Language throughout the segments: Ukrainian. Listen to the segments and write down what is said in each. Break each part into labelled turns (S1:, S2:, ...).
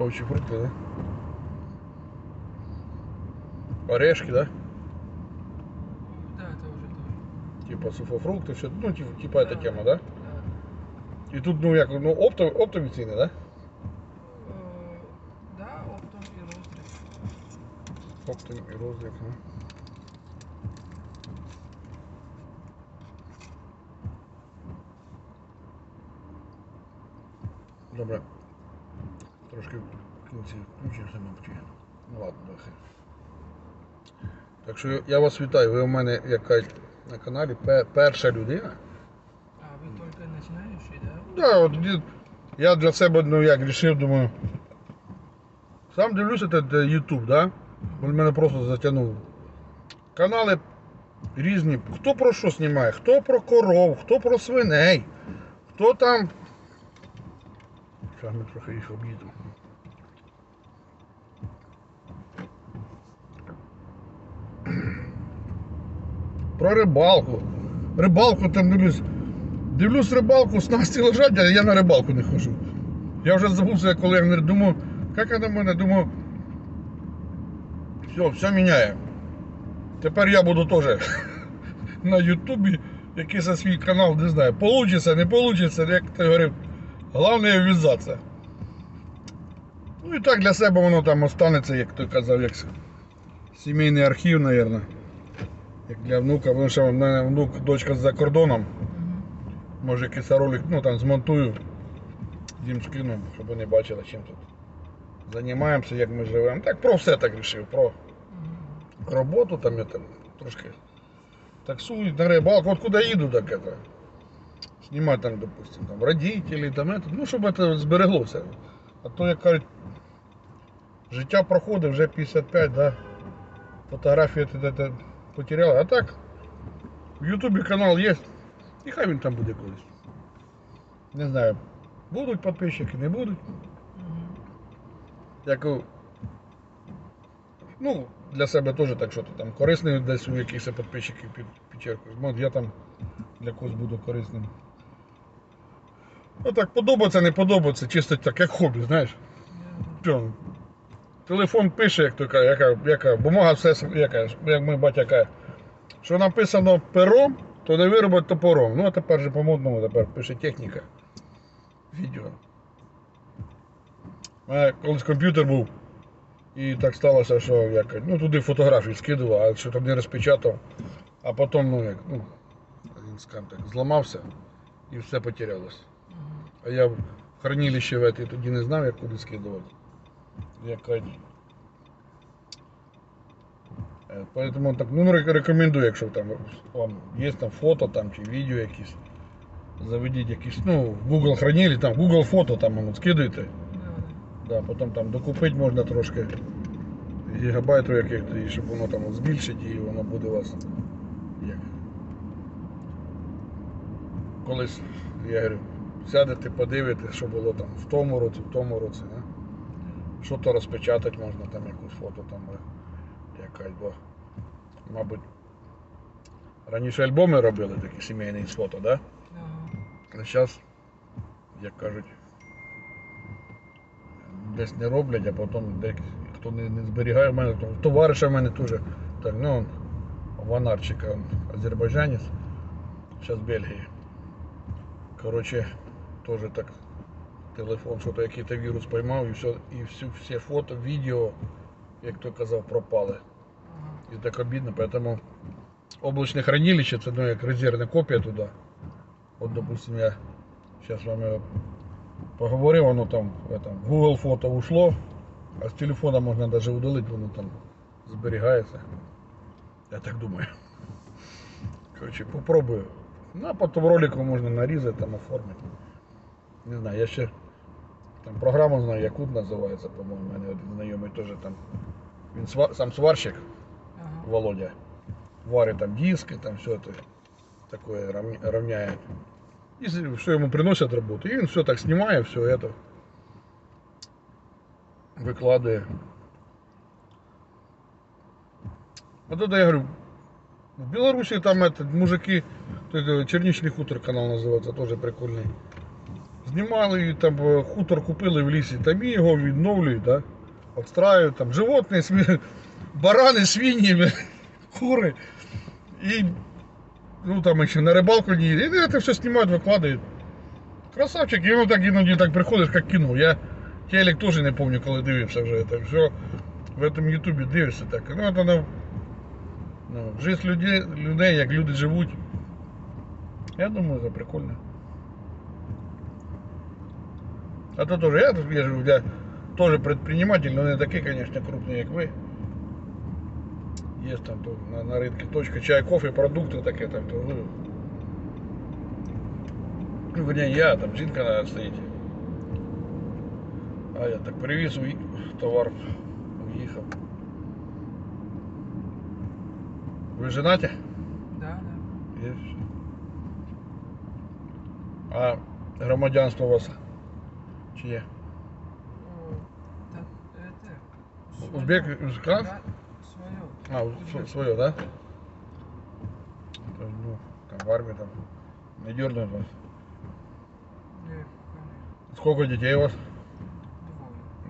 S1: Овочі фрукти, да? Орешки, да?
S2: Да, это уже тоже.
S1: Типа сухофрукти, все, ну, типа, типа эта тема, да?
S2: Да.
S1: І тут, ну як, ну оптові, оптові ціни, да?
S2: Е, Да, оптом і роздріб.
S1: Оптові і роздріб, ну. Добре. Включився, мабуть. Ну ладно, нахай. Так що я вас вітаю, ви у мене яка на каналі перша людина.
S2: А ви тільки починаючий, да?
S1: Да, от я для себе ну як рішив, думаю. Сам дивлюся це YouTube, да? Він мене просто затягнув. Канали різні. Хто про що знімає, хто про коров, хто про свиней, хто там. Зараз ми трохи їх об'їдемо. Про рибалку. Рибалку там дивлюсь. Дивлюсь рибалку, снасті лежать, а я на рибалку не хожу. Я вже забувся, коли я думаю, як я на мене, думаю, все, все міняє. Тепер я буду теж на Ютубі якийсь свій канал, не знаю, получиться, не получиться, як ти говорив, головне вв'язатися. Ну і так для себе воно там останеться, як той казав, як сімейний архів, мабуть. Як для внука, тому що в мене внук, дочка за кордоном. Може якийсь ролик, ну там змонтую, їм скину, щоб вони бачили, чим тут займаємося, як ми живемо. Так про все так вирішив, про роботу там я там трошки таксую на рибалку, от куди їду, так это. Знімати там, допустим, там родителі, там это, ну, щоб це збереглося. А то, як кажуть, життя проходить вже 55, да? Фотографії потеряли. А так, в Ютубі канал є. І хай він там буде колись. Не знаю, будуть підписчики, не будуть. Як, ну, для себе теж так, що ти там корисний десь у якихось підписчиків під, підчеркуєш. Може, я там для когось буду корисним. Ну так, подобається, не подобається, чисто так, як хобі, знаєш. Що, телефон пише, як то каже, яка, яка бумага все яка, як мій батя каже, що написано пером, то не виробить топором. Ну а тепер же по-модному тепер пише техніка. Відео. У мене колись комп'ютер був. І так сталося, що я кажу, ну туди фотографії скидував, а що там не розпечатав. А потім, ну як, ну, один скам так зламався і все потерялось. А я в хранилище в этой тоді не знав, як куди скидувати. Я кажу. Е, Поэтому так, ну рекомендую, якщо там вам є там фото там, чи відео якісь. Заведіть якісь, ну, в Google хранили, там Google фото там воно скидуєте.
S2: Да,
S1: потім там докупити можна трошки гігабайтів яких і щоб воно там збільшити і воно буде у вас як. Колись, я говорю, сядете, подивитесь, що було там в тому році, в тому році, да? Що то розпечатати можна, там якусь фото там е, якась, бо, мабуть, раніше альбоми робили такі сімейні з фото, да?
S2: да.
S1: А зараз, як кажуть, десь не роблять, а потім десь хто не, не зберігає, у мене то, товариша в мене теж, так, ну, ванарчика, он, азербайджанець, зараз в Бельгії. Коротше, теж так телефон, що то який-то вірус поймав і все, і всі, всі фото, відео, як той казав, пропали. І так обідно, поэтому облачне хранилище це ну, як резервна копія туди. От, допустим, я зараз з вами поговорив, воно там в этом, Google фото ушло, а з телефона можна навіть удалити, воно там зберігається. Я так думаю. Коротше, попробую. Ну, а потім ролику можна нарізати, там оформити. Не знаю, я ще там програму знаю, Якут називається, по-моєму, у мене один знайомий теж там. Він сва- сам сварщик.
S2: Ага.
S1: Володя. Варит там диски, там все это такое равня- равняет. И все ему приносят работу. И он все так снимает, все это выкладывает. Вот это я говорю, в Беларуси там это, мужики, вот это Черничный хутор канал называется, тоже прикольный. Знімали і там е, хутор купили в лісі, там його відновлюють, да? Отстраюють, там животні, сві... барани, свині, кури. І ну там ще на рибалку не їде. І це все знімають, викладають. Красавчик, і воно так іноді так приходиш, як кіно. Я телек теж не пам'ятаю, коли дивився вже. Це все в этом ютубі дивишся так. Ну, це, ну, ну, жизнь людей, людей, як люди живуть. Я думаю, це прикольно. А то тоже я, я же я тоже предприниматель, но не такие, конечно, крупные, как вы. Есть там то, на, на рынке точка, чай, кофе, продукты такие там торгую. Ну, вернее, я, там жінка наверное, стоїть. А я так привіз уї- товар, уїхав. Ви женаті?
S2: Да, да.
S1: Є. А громадянство у вас чи є?
S2: О, так, это... своё.
S1: Узбек, узбекан?
S2: Да, свое.
S1: А,
S2: Узбек.
S1: свое, да? То есть, Ну, там в армии там не дернут вас.
S2: Нет, конечно.
S1: Сколько детей у вас?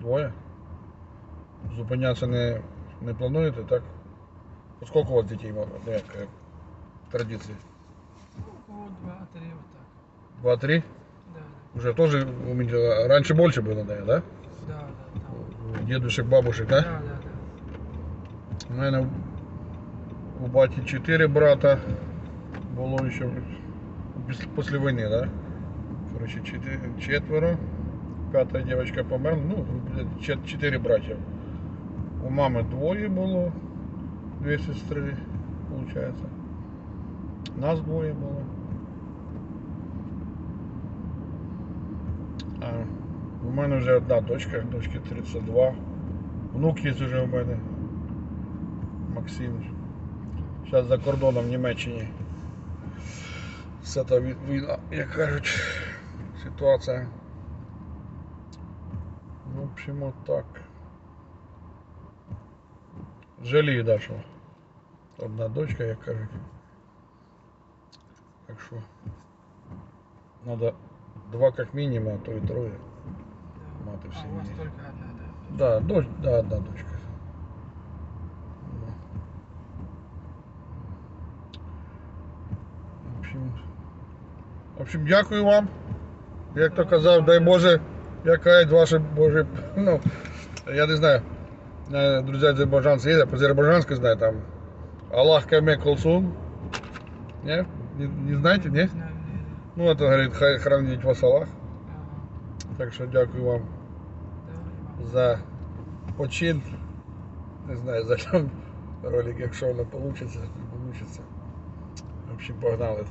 S2: Двое.
S1: Двоє? Зупинятися не, не плануєте, так? От Сколько у вас дітей, ну, як е, традиції?
S2: Ну, кого два-три вот так.
S1: Два-три?
S2: Да,
S1: Уже тоже у меня раньше больше было, да, да?
S2: да. Да, да, там.
S1: Дедушек, бабушек,
S2: Да,
S1: да?
S2: да, да.
S1: У мене у баті чотири брата було ще після, після війни, да? Короче, чотири- четверо. П'ята дівчинка померла, ну, чет- чотири браття. У мами двоє було, дві сестри, виходить. Нас двоє було. у мене вже одна дочка, дочки 32. Внук є вже у мене. Максим. Зараз за кордоном в Німеччині. Все та вій- війна, як кажуть, ситуація. Ну, в общем, от так. Жалію, да, що одна дочка, як кажуть. Так що надо два как минимум, а то и трое.
S2: да.
S1: Маты в
S2: А у вас
S1: семье.
S2: только одна, да?
S1: Да, дочь, да, одна дочка. Ну. В общем, в общем, дякую вам. Як то казав, дай Боже, яка ваше Боже, ну, я не знаю, э, друзі азербайджанці є, я по-азербайджанськи знаю, там, Аллах каме колсун. Не? Не, не знаєте, не?
S2: Не знаю, не, не.
S1: Ну, это, говорит, хай хранить вас Аллах.
S2: Ага.
S1: Так що дякую вам
S2: Да, и вам.
S1: За почин. Не знаю, за що ролик, якщо воно вийде, не вийде. В общем, погнали.